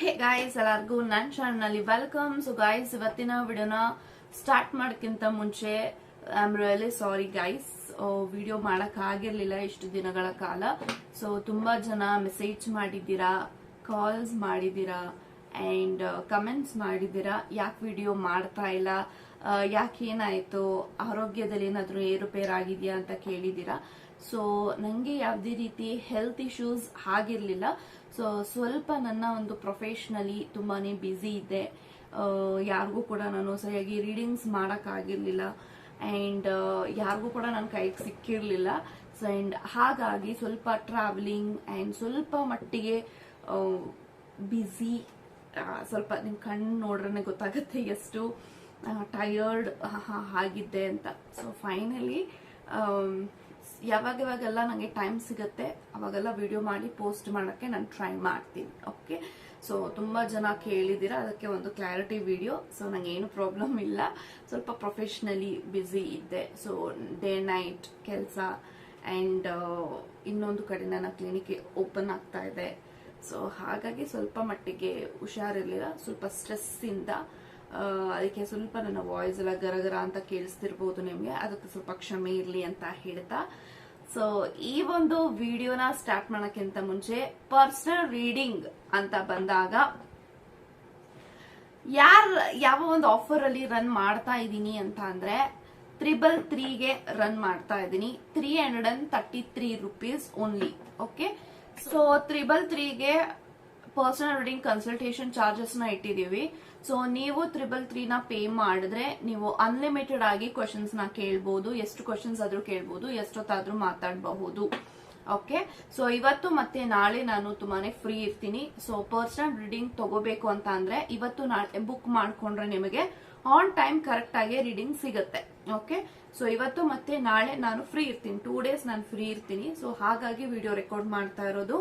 Hey guys ಎಲ್ಲರಿಗೂ ನನ್ನ ಚಾನಲ್ನಲ್ಲಿ ವೆಲ್ಕಮ್ ಸೊ ಗಾಯ್ಸ್ ಇವತ್ತಿನ ವಿಡಿಯೋನ ಸ್ಟಾರ್ಟ್ ಮಾಡೋಕ್ಕಿಂತ ಮುಂಚೆ I am really sorry guys video ಮಾಡೋಕ್ಕಾಗಿರಲಿಲ್ಲ ಇಷ್ಟು ದಿನಗಳ ಕಾಲ. ಸೊ ತುಂಬಾ ಜನ ಮೆಸೇಜ್ ಮಾಡಿದ್ದೀರಾ ಕಾಲ್ಸ್ ಮಾಡಿದ್ದೀರಾ ಆ್ಯಂಡ್ ಕಮೆಂಟ್ಸ್ ಮಾಡಿದ್ದೀರಾ. ಯಾಕೆ ವಿಡಿಯೋ ಮಾಡ್ತಾ ಇಲ್ಲ? ಯಾಕೆ ಏನಾಯಿತು? ಆರೋಗ್ಯದಲ್ಲಿ ಏನಾದರೂ ಏರುಪೇರಾಗಿದೆಯಾ ಅಂತ ಕೇಳಿದ್ದೀರಾ? ಸೊ ನನಗೆ ಯಾವುದೇ ರೀತಿ ಹೆಲ್ತ್ ಇಶ್ಯೂಸ್ ಆಗಿರಲಿಲ್ಲ. ಸೊ ಸ್ವಲ್ಪ ನನ್ನ ಒಂದು ಪ್ರೊಫೆಷ್ನಲಿ ತುಂಬಾ ಬ್ಯುಸಿ ಇದ್ದೆ. ಯಾರಿಗೂ ಕೂಡ ನಾನು ಸರಿಯಾಗಿ ರೀಡಿಂಗ್ಸ್ ಮಾಡೋಕ್ಕಾಗಿರಲಿಲ್ಲ. ಆ್ಯಂಡ್ ಯಾರಿಗೂ ಕೂಡ ನನ್ನ ಕೈಗೆ ಸಿಕ್ಕಿರಲಿಲ್ಲ. ಸೊ ಆ್ಯಂಡ್ ಹಾಗಾಗಿ ಸ್ವಲ್ಪ ಟ್ರಾವೆಲಿಂಗ್ ಆ್ಯಂಡ್ ಸ್ವಲ್ಪ ಮಟ್ಟಿಗೆ ಬ್ಯುಸಿ ಸ್ವಲ್ಪ ನಿಮ್ಮ ಕಣ್ಣು ನೋಡ್ರೆ ಗೊತ್ತಾಗುತ್ತೆ ಎಷ್ಟು. ಟಯರ್ಡ್ ಆಗಿದ್ದೆ ಅಂತ. ಸೊ ಫೈನಲಿ ಯಾವಾಗ ಯಾವಾಗೆಲ್ಲ ನನಗೆ ಟೈಮ್ ಸಿಗುತ್ತೆ, ಅವಾಗೆಲ್ಲ ವಿಡಿಯೋ ಮಾಡಿ ಪೋಸ್ಟ್ ಮಾಡೋಕ್ಕೆ ನಾನು ಟ್ರೈ ಮಾಡ್ತೀನಿ ಓಕೆ ಸೊ ತುಂಬ ಜನ ಕೇಳಿದ್ದೀರಾ, ಅದಕ್ಕೆ ಒಂದು ಕ್ಲಾರಿಟಿ ವಿಡಿಯೋ ಸೊ ನನಗೇನು ಪ್ರಾಬ್ಲಮ್ ಇಲ್ಲ. ಸ್ವಲ್ಪ ಪ್ರೊಫೆಷ್ನಲಿ ಬ್ಯುಸಿ ಇದ್ದೆ. ಸೊ ಡೇ ನೈಟ್ ಕೆಲಸ ಆ್ಯಂಡ್ ಇನ್ನೊಂದು ಕಡೆ ನನ್ನ ಕ್ಲಿನಿಕ್ ಓಪನ್ ಆಗ್ತಾ ಇದೆ. ಸೊ ಹಾಗಾಗಿ ಸ್ವಲ್ಪ ಮಟ್ಟಿಗೆ ಹುಷಾರಿರಲಿಲ್ಲ. ಸ್ವಲ್ಪ ಸ್ಟ್ರೆಸ್ಸಿಂದ ಅದಕ್ಕೆ ಸ್ವಲ್ಪ ನನ್ನ ವಾಯ್ಸ್ ಎಲ್ಲ ಗರ ಅಂತ ಕೇಳಿಸ್ತಿರ್ಬೋದು ನಿಮಗೆ. ಅದಕ್ಕೆ ಸ್ವಲ್ಪ ಕ್ಷಮೆ ಇರಲಿ ಅಂತ ಹೇಳ್ತಾ. ಸೊ ಈ ಒಂದು ವಿಡಿಯೋನ ಸ್ಟಾರ್ಟ್ ಮಾಡೋಕ್ಕಿಂತ ಮುಂಚೆ ಪರ್ಸನಲ್ ರೀಡಿಂಗ್ ಅಂತ ಬಂದಾಗ ಯಾರ್, ಯಾವ ಒಂದು ಆಫರ್ ಅಲ್ಲಿ ರನ್ ಮಾಡ್ತಾ ಇದ್ದೀನಿ ಅಂತ ಅಂದ್ರೆ ತ್ರಿಬಲ್ ತ್ರೀಗೆ ರನ್ ಮಾಡ್ತಾ ಇದ್ದೀನಿ. Three hundred and thirty three rupees only okay so triple ತ್ರೀಗೆ personal reading consultation ಚಾರ್ಜಸ್ನ ಇಟ್ಟಿದೀವಿ ಸೊ ನೀವು ತ್ರಿಬಲ್ ತ್ರೀನ ಪೇ ಮಾಡಿದ್ರೆ ನೀವು ಅನ್ಲಿಮಿಟೆಡ್ ಆಗಿ ಕ್ವಶನ್ಸ್ನ ಕೇಳ್ಬೋದು, ಎಷ್ಟು ಕ್ವಶನ್ಸ್ ಆದ್ರೂ ಕೇಳ್ಬೋದು, ಎಷ್ಟೊತ್ತಾದ್ರೂ ಮಾತಾಡಬಹುದು. ಓಕೆ ಸೊ ಇವತ್ತು ಮತ್ತೆ ನಾಳೆ ನಾನು ತುಂಬಾನೇ ಫ್ರೀ ಇರ್ತೀನಿ. ಸೊ ಪರ್ಸನಲ್ ರೀಡಿಂಗ್ ತಗೋಬೇಕು ಅಂತ ಅಂದ್ರೆ ಇವತ್ತು ನಾಳೆ ಬುಕ್ ಮಾಡ್ಕೊಂಡ್ರೆ ನಿಮಗೆ ಆನ್ ಟೈಮ್ ಕರೆಕ್ಟ್ ಆಗಿ ರೀಡಿಂಗ್ ಸಿಗುತ್ತೆ. ಓಕೆ ಸೊ ಇವತ್ತು ಮತ್ತೆ ನಾಳೆ ನಾನು ಫ್ರೀ ಇರ್ತೀನಿ. ಟೂ ಡೇಸ್ ನಾನು ಫ್ರೀ ಇರ್ತೀನಿ. ಸೊ ಹಾಗಾಗಿ ವಿಡಿಯೋ ರೆಕಾರ್ಡ್ ಮಾಡ್ತಾ ಇರೋದು.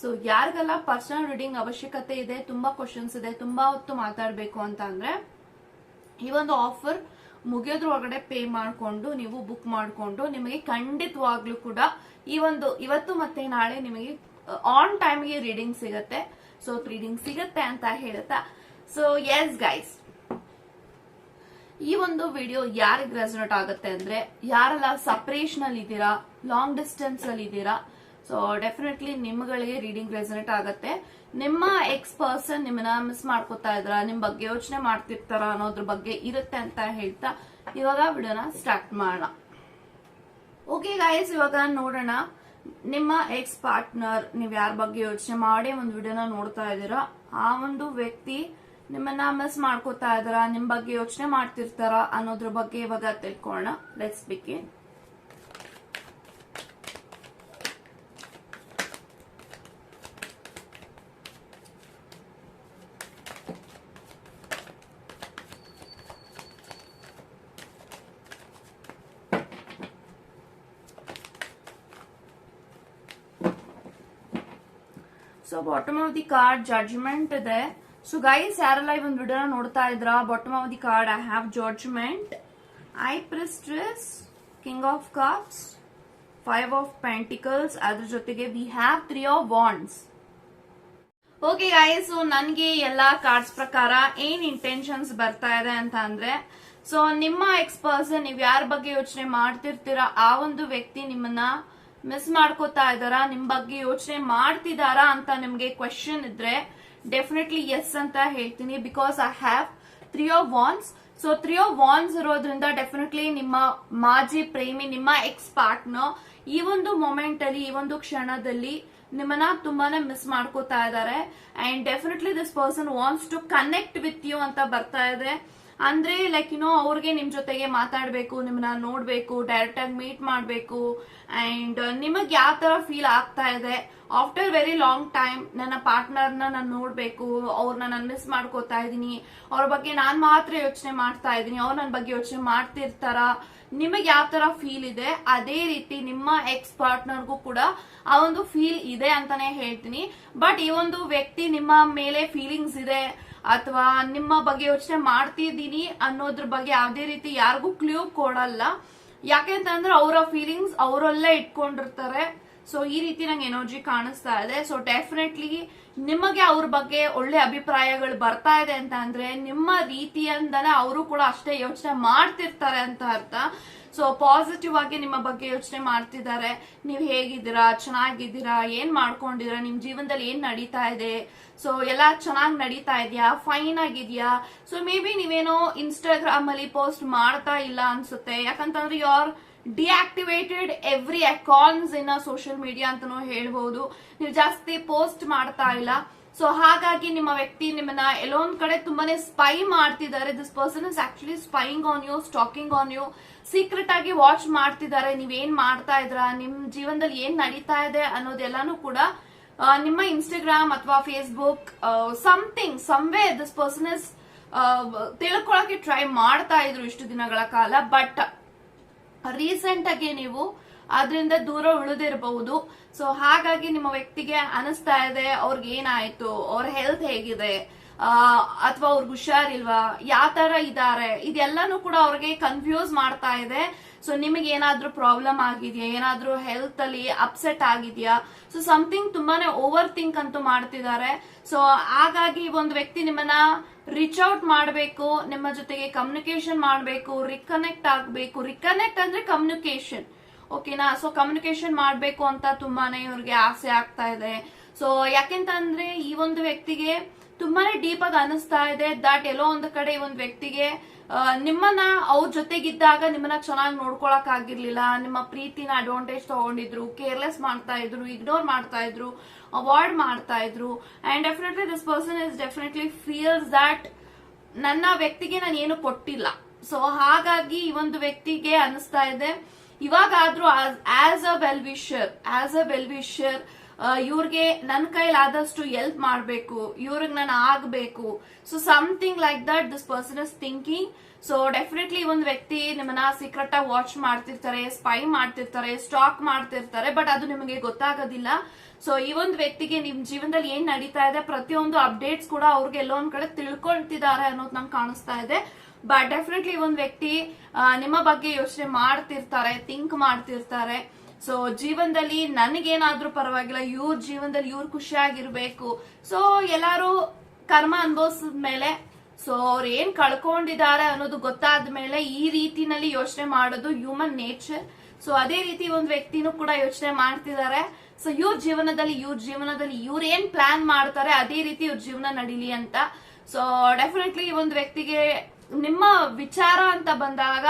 ಸೊ ಯಾರಿಗೆಲ್ಲ ಪರ್ಸನಲ್ ರೀಡಿಂಗ್ ಅವಶ್ಯಕತೆ ಇದೆ, ತುಂಬಾ ಕ್ವಶನ್ಸ್ ಇದೆ, ತುಂಬಾ ಹೊತ್ತು ಮಾತಾಡಬೇಕು ಅಂತ ಅಂದ್ರೆ ಈ ಒಂದು ಆಫರ್ ಮುಗಿಯೋದ್ರ ಒಳಗಡೆ ಪೇ ಮಾಡಿಕೊಂಡು ನೀವು ಬುಕ್ ಮಾಡಿಕೊಂಡು ನಿಮಗೆ ಖಂಡಿತವಾಗ್ಲೂ ಕೂಡ ಈ ಒಂದು ಇವತ್ತು ಮತ್ತೆ ನಾಳೆ ನಿಮಗೆ ಆನ್ ಟೈಮ್ಗೆ ರೀಡಿಂಗ್ ಸಿಗತ್ತೆ. ಸೊ ರೀಡಿಂಗ್ ಸಿಗತ್ತೆ ಅಂತ ಹೇಳುತ್ತಾ? ಸೊ ಎಸ್ ಗೈಸ್ ಈ ಒಂದು ವಿಡಿಯೋ ಯಾರಿಗೆ ರೆಸನೇಟ್ ಆಗುತ್ತೆ ಅಂದ್ರೆ, ಯಾರೆಲ್ಲ ಸಪರೇಷನ್ ಅಲ್ಲಿ ಇದ್ದೀರಾ ಲಾಂಗ್ ಡಿಸ್ಟೆನ್ಸ್ ಅಲ್ಲಿ ಇದ್ದೀರಾ ಸೊ ಡೆಫಿನೆಟ್ಲಿ ನಿಮ್ಗಳಿಗೆ ರೀಡಿಂಗ್ ರೆಸನೇಟ್ ಆಗತ್ತೆ. ನಿಮ್ಮ ಎಕ್ಸ್ ಪರ್ಸನ್ ನಿಮ್ಮನ್ನ ಮಿಸ್ ಮಾಡ್ಕೋತಾ ಇದ್ರ ನಿಮ್ ಬಗ್ಗೆ ಯೋಚನೆ ಮಾಡ್ತಿರ್ತಾರ ಅನ್ನೋದ್ರ ಬಗ್ಗೆ ಇರುತ್ತೆ ಅಂತ ಹೇಳ್ತಾ ಇವಾಗ ವಿಡಿಯೋನ ಸ್ಟಾರ್ಟ್ ಮಾಡೋಣ. ಓಕೆ ಗಾಯಸ್ ಇವಾಗ ನೋಡೋಣ. ನಿಮ್ಮ ಎಕ್ಸ್ ಪಾರ್ಟ್ನರ್ ನೀವ್ ಯಾರ ಬಗ್ಗೆ ಯೋಚನೆ ಮಾಡಿ ಒಂದು ವಿಡಿಯೋನ ನೋಡ್ತಾ ಇದ್ದೀರಾ? ಆ ಒಂದು ವ್ಯಕ್ತಿ ನಿಮ್ಮನ್ನ ಮಿಸ್ ಮಾಡ್ಕೋತಾ ಇದಾರ ನಿಮ್ ಬಗ್ಗೆ ಯೋಚನೆ ಮಾಡ್ತಿರ್ತಾರ ಅನ್ನೋದ್ರ ಬಗ್ಗೆ ಇವಾಗ ತಿಳ್ಕೊಳ್ಳೋಣ. Let's begin so bottom of the card judgement ಇದೆ. ಸೊ ಗೈಸ್ ಯಾರೆಲ್ಲ ಈ ಒಂದು ವಿಡಿಯೋನ ನೋಡ್ತಾ ಇದ್ರ bottom of the card I have judgement I priestess king of cups five of pentacles ಅದ್ರ ಜೊತೆಗೆ we have three of wands okay guys so ನನ್ಗೆ ಎಲ್ಲಾ ಕಾರ್ಡ್ಸ್ ಪ್ರಕಾರ ಏನ್ ಇಂಟೆನ್ಷನ್ಸ್ ಬರ್ತಾ ಇದೆ ಅಂತ ಅಂದ್ರೆ ಸೊ ನಿಮ್ಮ ಎಕ್ಸ್ ಪರ್ಸನ್ ನೀವ್ ಯಾರ ಬಗ್ಗೆ ಯೋಚನೆ ಮಾಡ್ತಿರ್ತೀರಾ, ಆ ಒಂದು ವ್ಯಕ್ತಿ ನಿಮ್ಮನ್ನ ಮಿಸ್ ಮಾಡ್ಕೋತಾ ಇದಾರ ನಿಮ್ ಬಗ್ಗೆ ಯೋಚನೆ ಮಾಡ್ತಿದಾರಾ ಅಂತ ನಿಮ್ಗೆ ಕ್ವೆಶನ್ ಇದ್ರೆ ಡೆಫಿನೆಟ್ಲಿ ಎಸ್ ಅಂತ ಹೇಳ್ತೀನಿ. Because I have three of wands so three of wands ಇರೋದ್ರಿಂದ ಡೆಫಿನೆಟ್ಲಿ ನಿಮ್ಮ ಮಾಜಿ ಪ್ರೇಮಿ, ನಿಮ್ಮ ಎಕ್ಸ್ ಪಾರ್ಟ್ನರ್ ಈ ಒಂದು ಮೊಮೆಂಟ್ ಅಲ್ಲಿ, ಈ ಒಂದು ಕ್ಷಣದಲ್ಲಿ ನಿಮ್ಮನ್ನ ತುಂಬಾನೇ ಮಿಸ್ ಮಾಡ್ಕೋತಾ ಇದ್ದಾರೆ. And definitely this person wants to connect with you ಅಂತ ಬರ್ತಾ ಇದೆ. ಅಂದ್ರೆ ಲೈಕ್ ಯುನೋ ಅವ್ರಿಗೆ ನಿಮ್ ಜೊತೆಗೆ ಮಾತಾಡ್ಬೇಕು ನಿಮ್ಮನ್ನ ನೋಡ್ಬೇಕು ಡೈರೆಕ್ಟ್ ಆಗಿ ಮೀಟ್ ಮಾಡ್ಬೇಕು ಅಂಡ್ ನಿಮಗ್ ಯಾವ ತರ ಫೀಲ್ ಆಗ್ತಾ ಇದೆ? ಆಫ್ಟರ್ ವೆರಿ ಲಾಂಗ್ ಟೈಮ್ ನನ್ನ ಪಾರ್ಟ್ನರ್ನ ನಾನು ನೋಡ್ಬೇಕು ಅವ್ರನ್ನ ನಾನು ಮಿಸ್ ಮಾಡ್ಕೋತಾ ಇದೀನಿ ಅವ್ರ ಬಗ್ಗೆ ನಾನ್ ಮಾತ್ರ ಯೋಚನೆ ಮಾಡ್ತಾ ಇದೀನಿ ಅವ್ರು ನನ್ನ ಬಗ್ಗೆ ಯೋಚನೆ ಮಾಡ್ತಿರ್ತಾರ? ನಿಮಗೆ ಯಾವ ತರ ಫೀಲ್ ಇದೆ? ಅದೇ ರೀತಿ ನಿಮ್ಮ ಎಕ್ಸ್ ಪಾರ್ಟ್ನರ್ಗೂ ಕೂಡ ಆ ಒಂದು ಫೀಲ್ ಇದೆ ಅಂತಾನೆ ಹೇಳ್ತೀನಿ. ಬಟ್ ಈ ಒಂದು ವ್ಯಕ್ತಿ ನಿಮ್ಮ ಮೇಲೆ ಫೀಲಿಂಗ್ಸ್ ಇದೆ ಅಥವಾ ನಿಮ್ಮ ಬಗ್ಗೆ ಯೋಚನೆ ಮಾಡ್ತಿದ್ದೀನಿ ಅನ್ನೋದ್ರ ಬಗ್ಗೆ ಯಾವುದೇ ರೀತಿ ಯಾರಿಗೂ ಕ್ಲೂ ಕೊಡಲ್ಲ. ಯಾಕೆ ಅಂತಂದ್ರೆ ಅವರ ಫೀಲಿಂಗ್ಸ್ ಅವರಲ್ಲೇ ಇಟ್ಕೊಂಡಿರ್ತಾರೆ. ಸೊ ಈ ರೀತಿ ನಂಗೆ ಎನರ್ಜಿ ಕಾಣಿಸ್ತಾ ಇದೆ. ಸೊ ಡೆಫಿನೆಟ್ಲಿ ನಿಮಗೆ ಅವ್ರ ಬಗ್ಗೆ ಒಳ್ಳೆ ಅಭಿಪ್ರಾಯಗಳು ಬರ್ತಾ ಇದೆ ಅಂತ ಅಂದ್ರೆ ನಿಮ್ಮ ರೀತಿಯಿಂದಲೇ ಅವರು ಕೂಡ ಅಷ್ಟೇ ಯೋಚನೆ ಮಾಡ್ತಿರ್ತಾರೆ ಅಂತ ಅರ್ಥ. ಸೊ ಪಾಸಿಟಿವ್ ಆಗಿ ನಿಮ್ಮ ಬಗ್ಗೆ ಯೋಚನೆ ಮಾಡ್ತಿದ್ದಾರೆ. ನೀವು ಹೇಗಿದ್ದೀರಾ? ಚೆನ್ನಾಗಿದ್ದೀರಾ? ಏನ್ ಮಾಡ್ಕೊಂಡಿದ್ದೀರಾ? ನಿಮ್ ಜೀವನದಲ್ಲಿ ಏನ್ ನಡೀತಾ ಇದೆ? ಸೊ ಎಲ್ಲ ಚೆನ್ನಾಗಿ ನಡೀತಾ ಇದೆಯಾ? ಫೈನ್ ಆಗಿದ್ಯಾ? ಸೊ ಮೇ ಬಿ ನೀವೇನೋ ಇನ್ಸ್ಟಾಗ್ರಾಮ್ ಅಲ್ಲಿ ಪೋಸ್ಟ್ ಮಾಡ್ತಾ ಇಲ್ಲ ಅನ್ಸುತ್ತೆ. ಯಾಕಂತಂದ್ರೆ your deactivated every accounts in social media ಅಂತಾನೂ ಹೇಳ್ಬಹುದು ನೀವು ಜಾಸ್ತಿ ಪೋಸ್ಟ್ ಮಾಡ್ತಾ ಇಲ್ಲ. ಸೊ ಹಾಗಾಗಿ ನಿಮ್ಮ ವ್ಯಕ್ತಿ ನಿಮ್ಮನ್ನ ಎಲ್ಲೋ ಕಡೆ ತುಂಬಾನೇ ಸ್ಪೈ ಮಾಡ್ತಿದ್ದಾರೆ. This person is actually spying on you stalking on you secret ಆಗಿ ವಾಚ್ ಮಾಡ್ತಿದ್ದಾರೆ. ನೀವೇನ್ ಮಾಡ್ತಾ ಇದ್ರ ನಿಮ್ ಜೀವನದಲ್ಲಿ ಏನ್ ನಡೀತಾ ಇದೆ ಅನ್ನೋದೆಲ್ಲಾನು ಕೂಡ ನಿಮ್ಮ ಇನ್ಸ್ಟಾಗ್ರಾಮ್ ಅಥವಾ Facebook something some way this person is ತಿಳ್ಕೊಳಕ್ಕೆ try ಮಾಡ್ತಾ ಇದ್ರು ಇಷ್ಟು ದಿನಗಳ ಕಾಲ. ಬಟ್ ರೀಸೆಂಟ್ ಆಗಿ ನೀವು ಅದರಿಂದ ದೂರ ಉಳಿದಿರಬಹುದು. ಸೊ ಹಾಗಾಗಿ ನಿಮ್ಮ ವ್ಯಕ್ತಿಗೆ ಅನಿಸ್ತಾ ಇದೆ, ಅವ್ರಿಗೆ ಏನಾಯ್ತು, ಅವ್ರ ಹೆಲ್ತ್ ಹೇಗಿದೆ ಅಥವಾ ಅವ್ರಿಗೆ ಹುಷಾರಿಲ್ವಾ, ಯಾವ ತರ ಇದಾರೆ, ಇದೆಲ್ಲಾನು ಕೂಡ ಅವ್ರಿಗೆ ಕನ್ಫ್ಯೂಸ್ ಮಾಡ್ತಾ ಇದೆ. ಸೊ ನಿಮಗೆ ಏನಾದ್ರೂ ಪ್ರಾಬ್ಲಮ್ ಆಗಿದೆಯಾ, ಏನಾದ್ರೂ ಹೆಲ್ತ್ ಅಲ್ಲಿ ಅಪ್ಸೆಟ್ ಆಗಿದೆಯಾ? ಸೊ ಸಮಥಿಂಗ್ ತುಂಬಾನೇ ಓವರ್ ಥಿಂಕ್ ಅಂತೂ ಮಾಡ್ತಿದ್ದಾರೆ. ಸೊ ಹಾಗಾಗಿ ಒಂದು ವ್ಯಕ್ತಿ ನಿಮ್ಮನ್ನ ರೀಚ್ ಔಟ್ ಮಾಡಬೇಕು, ನಿಮ್ಮ ಜೊತೆಗೆ ಕಮ್ಯುನಿಕೇಶನ್ ಮಾಡಬೇಕು ರಿಕನೆಕ್ಟ್ ಆಗಬೇಕು. ರಿಕನೆಕ್ಟ್ ಅಂದ್ರೆ ಕಮ್ಯುನಿಕೇಶನ್ ಓಕೆನಾ? ಸೊ ಕಮ್ಯುನಿಕೇಶನ್ ಮಾಡಬೇಕು ಅಂತ ತುಂಬಾನೇ ಇವ್ರಿಗೆ ಆಸೆ ಆಗ್ತಾ ಇದೆ. ಸೊ ಯಾಕೆಂತಂದ್ರೆ ಈ ಒಂದು ವ್ಯಕ್ತಿಗೆ ತುಂಬಾನೇ ಡೀಪ್ ಆಗಿ ಅನಿಸ್ತಾ ಇದೆ. ದಟ್ ಎಲ್ಲೋ ಒಂದು ಕಡೆ ಈ ಒಂದು ವ್ಯಕ್ತಿಗೆ ನಿಮ್ಮನ್ನ ಅವ್ರ ಜೊತೆಗಿದ್ದಾಗ ನಿಮ್ಮನ್ನ ಚೆನ್ನಾಗಿ ನೋಡ್ಕೊಳಕ್ ಆಗಿರ್ಲಿಲ್ಲ. ನಿಮ್ಮ ಪ್ರೀತಿನ ಅಡ್ವಾಂಟೇಜ್ ತಗೊಂಡಿದ್ರು ಕೇರ್ಲೆಸ್ ಮಾಡ್ತಾ ಇದ್ರು ಇಗ್ನೋರ್ ಮಾಡ್ತಾ ಇದ್ರು ಅವಾಯ್ಡ್ ಮಾಡ್ತಾ ಇದ್ರು. And definitely this person is definitely feels that ನನ್ನ ವ್ಯಕ್ತಿಗೆ ನಾನು ಏನು ಕೊಟ್ಟಿಲ್ಲ. ಸೊ ಹಾಗಾಗಿ ಈ ಒಂದು ವ್ಯಕ್ತಿಗೆ ಅನಿಸ್ತಾ ಇದೆ. ಇವಾಗಾದ್ರೂ as a well wisher as a well wisher ಇವ್ರಿಗೆ ನನ್ನ ಕೈಲಾದಷ್ಟು ಎಲ್ಪ್ ಮಾಡಬೇಕು, ಇವ್ರಿಗೆ ನಾನು ಆಗಬೇಕು. So something like that this person is thinking so definitely ಒಂದು ವ್ಯಕ್ತಿ ನಿಮ್ಮನ್ನ ಸೀಕ್ರೆಟ್ ಆಗಿ ವಾಚ್ ಮಾಡ್ತಿರ್ತಾರೆ ಸ್ಪೈ ಮಾಡ್ತಿರ್ತಾರೆ ಸ್ಟಾಕ್ ಮಾಡ್ತಿರ್ತಾರೆ ಬಟ್ ಅದು ನಿಮಗೆ ಗೊತ್ತಾಗೋದಿಲ್ಲ. ಸೊ ಈ ಒಂದು ವ್ಯಕ್ತಿಗೆ ನಿಮ್ ಜೀವನದಲ್ಲಿ ಏನ್ ನಡೀತಾ ಇದೆ, ಪ್ರತಿಯೊಂದು ಅಪ್ಡೇಟ್ಸ್ ಕೂಡ ಅವ್ರಿಗೆ ಎಲ್ಲೊಂದ್ ಕಡೆ ತಿಳ್ಕೊಳ್ತಿದ್ದಾರೆ ಅನ್ನೋದು ನಂಗೆ ಕಾಣಿಸ್ತಾ ಇದೆ. ಬಟ್ ಡೆಫಿನೆಟ್ಲಿ ಒಂದು ವ್ಯಕ್ತಿ ನಿಮ್ಮ ಬಗ್ಗೆ ಯೋಚನೆ ಮಾಡ್ತಿರ್ತಾರೆ ಥಿಂಕ್ ಮಾಡ್ತಿರ್ತಾರೆ. ಸೊ ಜೀವನದಲ್ಲಿ ನನಗೇನಾದ್ರೂ ಪರವಾಗಿಲ್ಲ, ಇವ್ರ ಜೀವನದಲ್ಲಿ ಇವ್ರು ಖುಷಿಯಾಗಿರ್ಬೇಕು. ಸೊ ಎಲ್ಲಾರು ಕರ್ಮ ಅನುಭವಿಸಿದ ಮೇಲೆ ಸೊ ಅವ್ರು ಏನ್ ಕಳ್ಕೊಂಡಿದ್ದಾರೆ ಅನ್ನೋದು ಗೊತ್ತಾದ ಮೇಲೆ ಈ ರೀತಿನಲ್ಲಿ ಯೋಚನೆ ಮಾಡೋದು ಹ್ಯೂಮನ್ ನೇಚರ್ ಸೊ ಅದೇ ರೀತಿ ಒಂದು ವ್ಯಕ್ತಿನೂ ಕೂಡ ಯೋಚನೆ ಮಾಡ್ತಿದ್ದಾರೆ. ಸೊ ಇವ್ರ ಜೀವನದಲ್ಲಿ ಇವ್ರ ಜೀವನದಲ್ಲಿ ಇವ್ರ ಏನ್ ಪ್ಲಾನ್ ಮಾಡ್ತಾರೆ, ಅದೇ ರೀತಿ ಇವ್ರ ಜೀವನ ನಡೀಲಿ ಅಂತ. ಸೊ ಡೆಫಿನೆಟ್ಲಿ ಒಂದು ವ್ಯಕ್ತಿಗೆ ನಿಮ್ಮ ವಿಚಾರ ಅಂತ ಬಂದಾಗ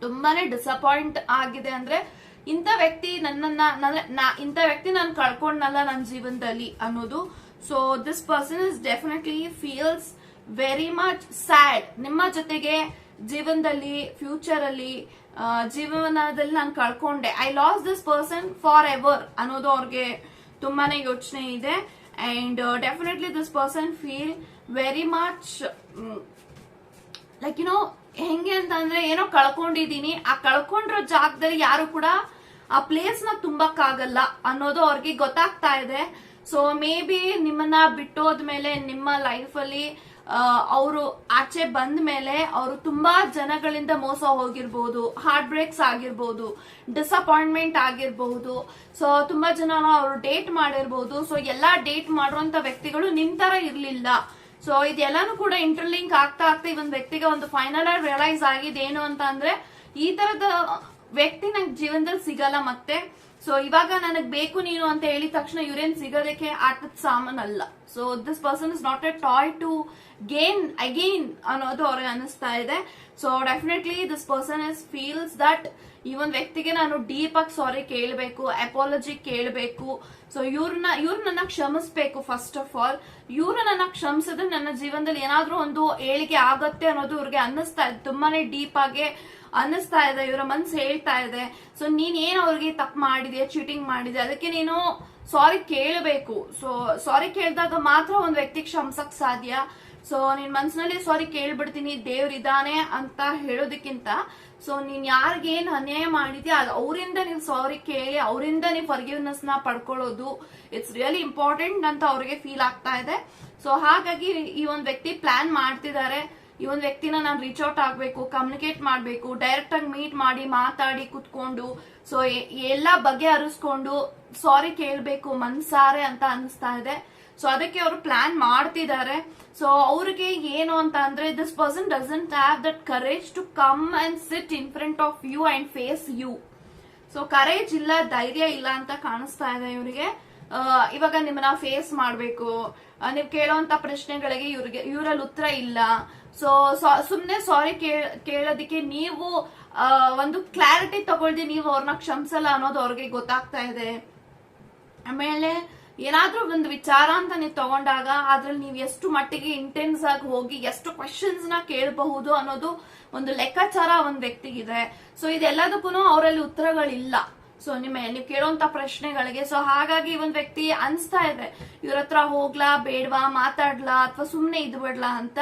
ತುಂಬಾನೇ ಡಿಸಪಾಯಿಂಟ್ ಆಗಿದೆ ಅಂದ್ರೆ ಇಂಥ ವ್ಯಕ್ತಿ ನನ್ನನ್ನ ನನ್ನ- ಇಂಥ ವ್ಯಕ್ತಿ ನಾನು ಕಳ್ಕೊಂಡ್ನಲ್ಲ ನನ್ನ ಜೀವನದಲ್ಲಿ ಅನ್ನೋದು. So this person is definitely feels very much sad ನಿಮ್ಮ ಜೊತೆಗೆ ಜೀವನದಲ್ಲಿ ಫ್ಯೂಚರ್ ಅಲ್ಲಿ ಜೀವನದಲ್ಲಿ ನಾನು ಕಳ್ಕೊಂಡೆ. I loss this person forever ಅನ್ನೋದು ಅವ್ರಿಗೆ ತುಂಬಾನೇ ಯೋಚನೆ ಇದೆ. And definitely this person feel very much like you know ಹೆಂಗೆ ಅಂತ ಅಂದ್ರೆ ಏನೋ ಕಳ್ಕೊಂಡಿದೀನಿ ಆ ಕಳ್ಕೊಂಡಿರೋ ಜಾಗದಲ್ಲಿ ಯಾರು ಕೂಡ ಆ ಪ್ಲೇಸ್ನ ತುಂಬಕ್ಕಾಗಲ್ಲ ಅನ್ನೋದು ಅವ್ರಿಗೆ ಗೊತ್ತಾಗ್ತಾ ಇದೆ. ಸೊ ಮೇ ಬಿ ನಿಮ್ಮನ್ನ ಬಿಟ್ಟೋದ್ಮೇಲೆ, ನಿಮ್ಮ ಲೈಫ್ ಅಲ್ಲಿ ಅವರು ಆಚೆ ಬಂದ ಮೇಲೆ ಅವರು ತುಂಬಾ ಜನಗಳಿಂದ ಮೋಸ ಹೋಗಿರ್ಬೋದು ಹಾರ್ಟ್ ಬ್ರೇಕ್ಸ್ ಆಗಿರ್ಬೋದು ಡಿಸಪಾಯಿಂಟ್ಮೆಂಟ್ ಆಗಿರ್ಬಹುದು ಸೊ ತುಂಬಾ ಜನ ಅವರು ಡೇಟ್ ಮಾಡಿರ್ಬೋದು. ಸೊ ಎಲ್ಲಾ ಡೇಟ್ ಮಾಡುವಂತ ವ್ಯಕ್ತಿಗಳು ನಿಮ್ ತರ ಇರ್ಲಿಲ್ಲ. ಸೊ ಇದೆಲ್ಲಾನು ಕೂಡ ಇಂಟರ್ಲಿಂಕ್ ಆಗ್ತಾ ಆಗ್ತಾ ಈ ಒಂದು ವ್ಯಕ್ತಿಗೆ ಒಂದು ಫೈನಲ್ ಆಗಿ ರಿಯಲೈಸ್ ಆಗಿದೆ ಏನು ಅಂತ ಅಂದ್ರೆ ಈ ತರದ ವ್ಯಕ್ತಿ ನಂಗೆ ಜೀವನದಲ್ಲಿ ಸಿಗಲ್ಲ ಮತ್ತೆ. ಸೊ ಇವಾಗ ನನಗ್ ಬೇಕು ನೀನು ಅಂತ ಹೇಳಿದ ತಕ್ಷಣ ಯುರೇನ್ ಸಿಗೋದಕ್ಕೆ ಆಟದ ಅಲ್ಲ so this person is not a toy to gain again ಅನ್ನೋದು ಅವ್ರಿಗೆ ಅನಿಸ್ತಾ ಇದೆ. So definitely this person is feels that ಈ ಒಂದು ವ್ಯಕ್ತಿಗೆ ನಾನು ಡೀಪ್ ಆಗಿ ಸಾರಿ ಕೇಳಬೇಕು ಅಪಾಲಜಿ ಕೇಳಬೇಕು. ಸೊ ಇವ್ರನ್ನ, ಇವ್ರು ನನ್ನ ಕ್ಷಮಿಸ್ಬೇಕು ಫಸ್ಟ್ ಆಫ್ ಆಲ್ ಇವ್ರು ನನ್ನ ಕ್ಷಮಿಸಿದ್ರೆ ನನ್ನ ಜೀವನದಲ್ಲಿ ಏನಾದ್ರೂ ಒಂದು ಏಳಿಗೆ ಆಗತ್ತೆ ಅನ್ನೋದು ಇವ್ರಿಗೆ ಅನ್ನಿಸ್ತಾ ಇದೆ. ತುಂಬಾನೇ ಡೀಪ್ ಆಗಿ ಅನ್ನಿಸ್ತಾ ಇದೆ, ಇವರ ಮನ್ಸು ಹೇಳ್ತಾ ಇದೆ. ಸೊ ನೀನ್ ಏನ್ ಅವ್ರಿಗೆ ತಪ್ಪು ಮಾಡಿದೆ ಚೀಟಿಂಗ್ ಮಾಡಿದೆ ಅದಕ್ಕೆ ನೀನು ಸಾರಿ ಕೇಳಬೇಕು. ಸೊ ಸಾರಿ ಕೇಳಿದಾಗ ಮಾತ್ರ ಒಂದು ವ್ಯಕ್ತಿ ಕ್ಷಮಿಸಕ್ ಸಾಧ್ಯ. ಸೊ ನಿನ್ ಮನ್ಸಿನಲ್ಲಿ ಸಾರಿ ಕೇಳ್ಬಿಡ್ತೀನಿ ದೇವ್ರಿದಾನೆ ಅಂತ ಹೇಳೋದಕ್ಕಿಂತ ಸೊ ನೀನ್ ಯಾರಿಗೇನ್ ಅನ್ಯಾಯ ಮಾಡಿದ್ಯ, ಅದು ಅವರಿಂದ ನೀವು ಸಾರಿ ಕೇಳಿ, ಅವರಿಂದ ನೀವು ಫರ್ಗಿವ್ನೆಸ್ನ ಪಡ್ಕೊಳ್ಳೋದು ಇಟ್ಸ್ ರಿಯಲಿ ಇಂಪಾರ್ಟೆಂಟ್ ಅಂತ ಅವ್ರಿಗೆ ಫೀಲ್ ಆಗ್ತಾ ಇದೆ. ಸೊ ಹಾಗಾಗಿ ಈ ಒಂದು ವ್ಯಕ್ತಿ ಪ್ಲಾನ್ ಮಾಡ್ತಿದ್ದಾರೆ. ಈ ಒಂದು ವ್ಯಕ್ತಿನ ನಾನು ರೀಚ್ ಔಟ್ ಆಗಬೇಕು ಕಮ್ಯುನಿಕೇಟ್ ಮಾಡಬೇಕು ಡೈರೆಕ್ಟ್ ಆಗಿ ಮೀಟ್ ಮಾಡಿ, ಮಾತಾಡಿ, ಕುತ್ಕೊಂಡು ಸೊ ಎಲ್ಲ ಬಗೆ ಹರಿಸ್ಕೊಂಡು ಸಾರಿ ಕೇಳಬೇಕು, ಮನ್ಸಾರೆ ಅಂತ ಅನಿಸ್ತಾ ಇದೆ. ಸೊ ಅದಕ್ಕೆ ಅವರು ಪ್ಲಾನ್ ಮಾಡ್ತಿದ್ದಾರೆ ಸೊ ಅವ್ರಿಗೆ ಏನು ಅಂತ ಅಂದ್ರೆ this person doesn't have that courage to come and sit in front of you and face you so courage ಇಲ್ಲ, ಧೈರ್ಯ ಇಲ್ಲ ಅಂತ ಕಾಣಿಸ್ತಾ ಇದೆ ಇವರಿಗೆ. ಇವಾಗ ನಿಮ್ಮನ್ನ ಫೇಸ್ ಮಾಡಬೇಕು. ನೀವು ಕೇಳೋಂತ ಪ್ರಶ್ನೆಗಳಿಗೆ ಇವ್ರಿಗೆ, ಇವರಲ್ಲಿ ಉತ್ತರ ಇಲ್ಲ. ಸೊ ಸುಮ್ನೆ ಸಾರಿ ಕೇಳೋದಕ್ಕೆ ನೀವು ಒಂದು ಕ್ಲಾರಿಟಿ ತಗೊಳ್ದಿ ನೀವು ಅವ್ರನ್ನ ಕ್ಷಮಿಸಲ್ಲ ಅನ್ನೋದು ಅವ್ರಿಗೆ ಗೊತ್ತಾಗ್ತಾ ಇದೆ. ಆಮೇಲೆ ಏನಾದ್ರೂ ಒಂದು ವಿಚಾರ ಅಂತ ನೀವು ತಗೊಂಡಾಗ ಅದ್ರಲ್ಲಿ ನೀವು ಎಷ್ಟು ಮಟ್ಟಿಗೆ ಇಂಟೆನ್ಸ್ ಆಗಿ ಹೋಗಿ ಎಷ್ಟು ಕ್ವಶನ್ಸ್ನ ಕೇಳಬಹುದು ಅನ್ನೋದು ಒಂದು ಲೆಕ್ಕಾಚಾರ ಒಂದ್ ವ್ಯಕ್ತಿಗಿದೆ. ಸೊ ಇದೆಲ್ಲದಕ್ಕೂ ಅವರಲ್ಲಿ ಉತ್ತರಗಳಿಲ್ಲ. ಸೊ ನಿಮ್ಮ ನೀವು ಕೇಳೋಂತ ಪ್ರಶ್ನೆಗಳಿಗೆ ಸೊ ಹಾಗಾಗಿ ಒಂದ್ ವ್ಯಕ್ತಿ ಅನ್ಸ್ತಾ ಇದೆ ಇವ್ರ ಹತ್ರ ಹೋಗ್ಲಾ, ಬೇಡ್ವಾ, ಮಾತಾಡ್ಲಾ, ಅಥವಾ ಸುಮ್ನೆ ಇದ್ ಬಿಡ್ಲಾ ಅಂತ.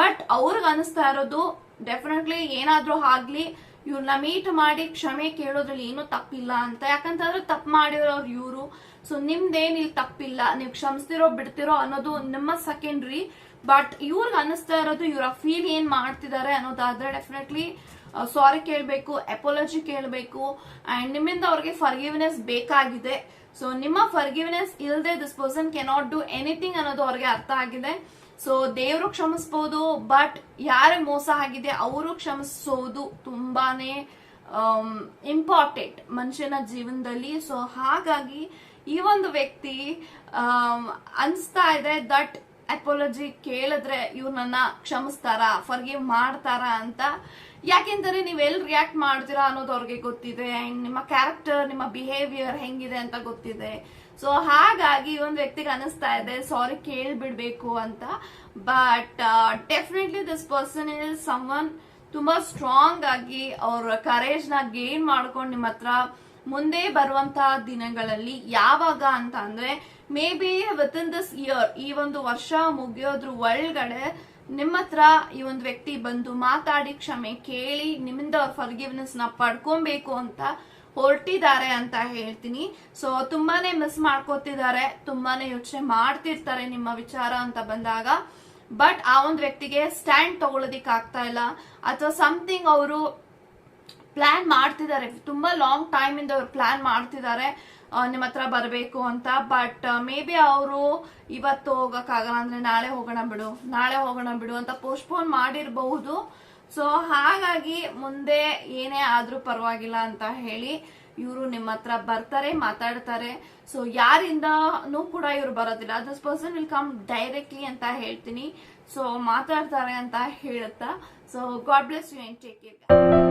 ಬಟ್ ಅವ್ರಿಗ ಅನಿಸ್ತಾ ಇರೋದು, ಡೆಫಿನೆಟ್ಲಿ ಏನಾದ್ರೂ ಆಗ್ಲಿ ಇವ್ರನ್ನ ಮೀಟ್ ಮಾಡಿ ಕ್ಷಮೆ ಕೇಳೋದ್ರಲ್ಲಿ ಏನೂ ತಪ್ಪಿಲ್ಲ ಅಂತ. ಯಾಕಂತಂದ್ರೆ ತಪ್ಪು ಮಾಡಿರೋರು ಇವರು. ಸೊ ನಿಮ್ದೇನ್ ಇಲ್ಲಿ ತಪ್ಪಿಲ್ಲ, ನೀವು ಕ್ಷಮಿಸ್ತಿರೋ, ಬಿಡ್ತಿರೋ ಅನ್ನೋದು ನಿಮ್ಮ ಸೆಕೆಂಡ್ರಿ ಬಟ್ ಇವ್ರಿಗೆ ಅನಿಸ್ತಾ ಇರೋದು, ಇವರ ಫೀಲ್ ಏನ್ ಮಾಡ್ತಿದ್ದಾರೆ ಅನ್ನೋದಾದ್ರೆ, ಡೆಫಿನೆಟ್ಲಿ ಸಾರಿ ಕೇಳಬೇಕು ಅಪಾಲಜಿ ಕೇಳಬೇಕು ಅಂಡ್ ನಿಮ್ಮಿಂದ ಅವ್ರಿಗೆ ಫರ್ಗಿವ್ನೆಸ್ ಬೇಕಾಗಿದೆ. ಸೊ ನಿಮ್ಮ ಫರ್ಗಿವ್ನೆಸ್ ಇಲ್ಲದೆ this person cannot do anything ಅನ್ನೋದು ಅವ್ರಿಗೆ ಅರ್ಥ ಆಗಿದೆ. ಸೊ ದೇವರು ಕ್ಷಮಿಸ್ಬೋದು ಬಟ್ ಯಾರು ಮೋಸ ಆಗಿದೆ ಅವರು ಕ್ಷಮಿಸೋದು ತುಂಬಾನೇ ಇಂಪಾರ್ಟೆಂಟ್ ಮನುಷ್ಯನ ಜೀವನದಲ್ಲಿ. ಸೊ ಹಾಗಾಗಿ ಈ ಒಂದು ವ್ಯಕ್ತಿ ಅನಿಸ್ತಾ ಅನ್ಸ್ತಾ ಇದೆ ದಟ್ ಅಪಾಲಜಿ ಕೇಳಿದ್ರೆ ಇವ್ರು ನನ್ನ ಕ್ಷಮಿಸ್ತಾರ? ಫರ್ಗಿವ್ ಮಾಡ್ತಾರ ಅಂತ? ಯಾಕೆಂದರೆ ನೀವು ಎಲ್ಲಿ ರಿಯಾಕ್ಟ್ ಮಾಡ್ತೀರಾ ಅನ್ನೋದು ಅವ್ರಿಗೆ ಗೊತ್ತಿದೆ. ಆ್ಯಂಡ್ ನಿಮ್ಮ ಕ್ಯಾರೆಕ್ಟರ್ ನಿಮ್ಮ ಬಿಹೇವಿಯರ್ ಹೆಂಗಿದೆ ಅಂತ ಗೊತ್ತಿದೆ. ಸೊ ಹಾಗಾಗಿ ಒಂದು ವ್ಯಕ್ತಿಗೆ ಅನಿಸ್ತಾ ಇದೆ ಸಾರಿ ಕೇಳ್ಬಿಡ್ಬೇಕು ಅಂತ. But definitely this person is someone ತುಂಬಾ ಸ್ಟ್ರಾಂಗ್ ಆಗಿ ಅವ್ರ ಕರೇಜ್ನ ಗೇನ್ ಮಾಡ್ಕೊಂಡು ನಿಮ್ಮ ಹತ್ರ ಮುಂದೆ ಬರುವಂತಹ ದಿನಗಳಲ್ಲಿ ಯಾವಾಗ ಅಂತ ಅಂದ್ರೆ maybe within this year ಈ ಒಂದು ವರ್ಷ ಮುಗಿಯೋದ್ರ ಒಳಗಡೆ ನಿಮ್ಮ ಹತ್ರ ಈ ಒಂದು ವ್ಯಕ್ತಿ ಬಂದು ಮಾತಾಡಿ ಕ್ಷಮೆ ಕೇಳಿ ನಿಮ್ಮಿಂದ ಅವ್ರ ಫರ್ಗಿವ್ನೆಸ್ನ ಪಡ್ಕೊಬೇಕು ಅಂತ ಹೊರಟಿದ್ದಾರೆ ಅಂತ ಹೇಳ್ತೀನಿ. ಸೊ ತುಂಬಾನೇ ಮಿಸ್ ಮಾಡ್ಕೋತಿದ್ದಾರೆ, ತುಂಬಾನೇ ಯೋಚನೆ ಮಾಡ್ತಿರ್ತಾರೆ ನಿಮ್ಮ ವಿಚಾರ ಅಂತ ಬಂದಾಗ. ಬಟ್ ಆ ಒಂದು ವ್ಯಕ್ತಿಗೆ ಸ್ಟ್ಯಾಂಡ್ ತಗೊಳ್ಳೋದಿಕ್ ಆಗ್ತಾ ಇಲ್ಲ. ಅಥವಾ ಸಮಥಿಂಗ್ ಅವರು ಪ್ಲಾನ್ ಮಾಡ್ತಿದ್ದಾರೆ. ತುಂಬಾ ಲಾಂಗ್ ಟೈಮ್ ಇಂದ ಅವ್ರು ಪ್ಲಾನ್ ಮಾಡ್ತಿದ್ದಾರೆ. ನಿಮ್ಮ ಹತ್ರ ಬರಬೇಕು ಅಂತ. ಬಟ್ ಮೇ ಬಿ ಅವರು ಇವತ್ತು ಹೋಗಕ್ಕಾಗಲ್ಲ ಅಂದ್ರೆ ನಾಳೆ ಹೋಗೋಣ ಬಿಡು, ನಾಳೆ ಹೋಗೋಣ ಬಿಡು ಅಂತ ಪೋಸ್ಟ್ಪೋನ್ ಮಾಡಿರಬಹುದು. ಸೊ ಹಾಗಾಗಿ ಮುಂದೆ ಏನೇ ಆದ್ರೂ ಪರವಾಗಿಲ್ಲ ಅಂತ ಹೇಳಿ ಇವರು ನಿಮ್ಮ ಹತ್ರ ಬರ್ತಾರೆ, ಮಾತಾಡ್ತಾರೆ. ಸೊ ಯಾರಿಂದನೂ ಕೂಡ ಇವ್ರು ಬರೋದಿಲ್ಲ. This person will come directly ಅಂತ ಹೇಳ್ತೀನಿ. ಸೊ ಮಾತಾಡ್ತಾರೆ ಅಂತ ಹೇಳುತ್ತಾ. So God bless you and take care